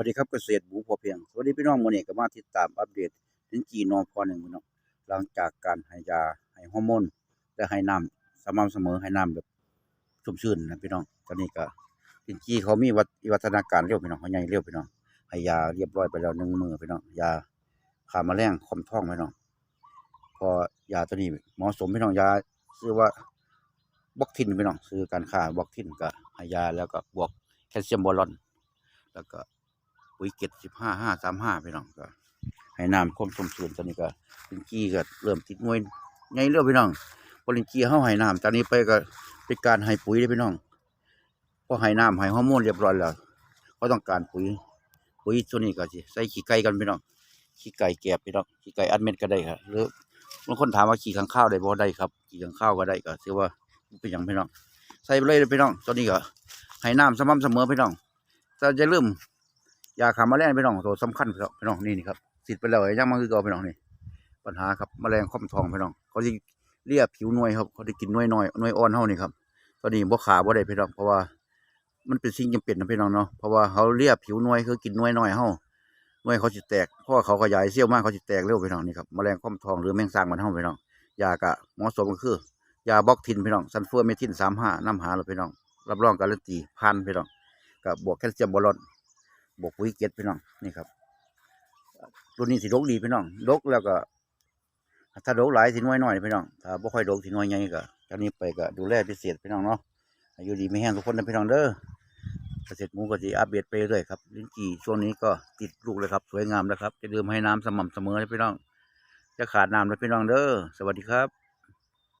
วัสดีครับเกษตรหมูพอเพียง สวัสดีพี่น้องมื้อนี้ก็มาติดตามอัปเดตถึงจีนอพอหนึ่งพี่น้องหลังจากการให้ยาให้ฮอร์โมนและให้น้ำสม่ำเสมอให้น้ำแบบชุ่มชื่นนะพี่น้องตอนนี้ก็ลินจีเขามีวัฒวิวัฒนาการเร็วพี่น้องเขาใหญ่เร็วพี่น้องให้ยาเรียบร้อยไปแล้วหนึ่งมือพี่น้องยาฆ่าแมลงคมท้องพี่น้องพอยาตัวนี้เหมาะสมพี่น้องยาชื่อว่าบล็อกทินพี่น้องซื้อการค้าบล็อกทินก็ให้ยาแล้วก็บวกแคลเซียมบอลลอน แล้วก็ ปุ๋ยเก็ดสิบห้าห้าสามห้าพี่น้องก็ให้น้ำคมสมส่วนตอนนี้ก็ลินจี้ก็เริ่มติดงวยใหญ่เรื่อยพี่น้องพอลินจี้เฮาให้น้ำตอนนี้ไปก็เป็นการให้ปุ๋ยเลยพี่น้องพอให้น้ำให้ฮอร์โมนเรียบร้อยแล้วเขาต้องการปุ๋ย ปุ๋ยตัวนี้ก็สิใส่ขี้ไก่กันพี่น้องขี้ไก่แกบพี่น้องขี้ไก่อัดเม็ดก็ได้ครับหรือบางคนถามว่าขี้ข้างข้าวได้บ่ได้ครับขี้ข้างข้าวก็ได้ก็ถือว่าเป็นอย่างพี่น้องใส่ไปเลยพี่น้องตอนนี้ก็ให้น้ำสม่ำเสมอพี่น้องถ้าจะเริ่ม ยาฆ่าแมลงพี่น้องตัวสำคัญครับพี่น้องนี่นี่ครับสิทธิ์ไปแล้วยังมาคือเก่าพี่น้องนี่ปัญหาครับแมลงค่อมทองพี่น้องเขาจะเลียผิวหน่วยครับเขาได้กินหน่วยน้อยหน่วยอ่อนเท่านี่ครับตอนนี้บ่ขาบ่ได้พี่น้องเพราะว่ามันเป็นสิ่งจำเป็นนะพี่น้องเนาะเพราะว่าเขาเลียผิวหน่วยคือกินหน่วยน้อยเฮาหน่วยเขาสิแตกเพราะว่าเขาขยายเซี่ยวมากเขาสิแตกเร็วพี่น้องนี่ครับแมลงค่อมทองหรือแมงสร้างมันเฮาพี่น้องยากะเหมาะสมก็คือยาบล็อกทินพี่น้องซันเฟอร์เมทินสามห้าน้ำหาเลยพี่น้องรับรองการันตีพันพี่น้องกับบวกแคลเซียมบอลอน บกปุ๋ยเก็ดพี่น้องนี่ครับตัวนี้สิดกดีพี่น้องดกแล้วก็ ถ้าดกหลายสิน้อยน้อยพี่น้องถ้าบ่ค่อยดกสิน้อยใหญ่ก็ตอนนี้ไปก็ดูแลพิเศษพี่น้องเนาะอายุดีไม่แห้งทุกคนนะพี่น้องเด้อเกษตรหมูก็สิอัปเดตไปเรื่อยครับลิ้นจี่ช่วงนี้ก็ติดลูกเลยครับ สวยงามแล้วครับจะดื่มให้น้ำสม่ำเสมอเลยพี่น้อง จะขาดน้ำเลยพี่น้องเด้อสวัสดีครับ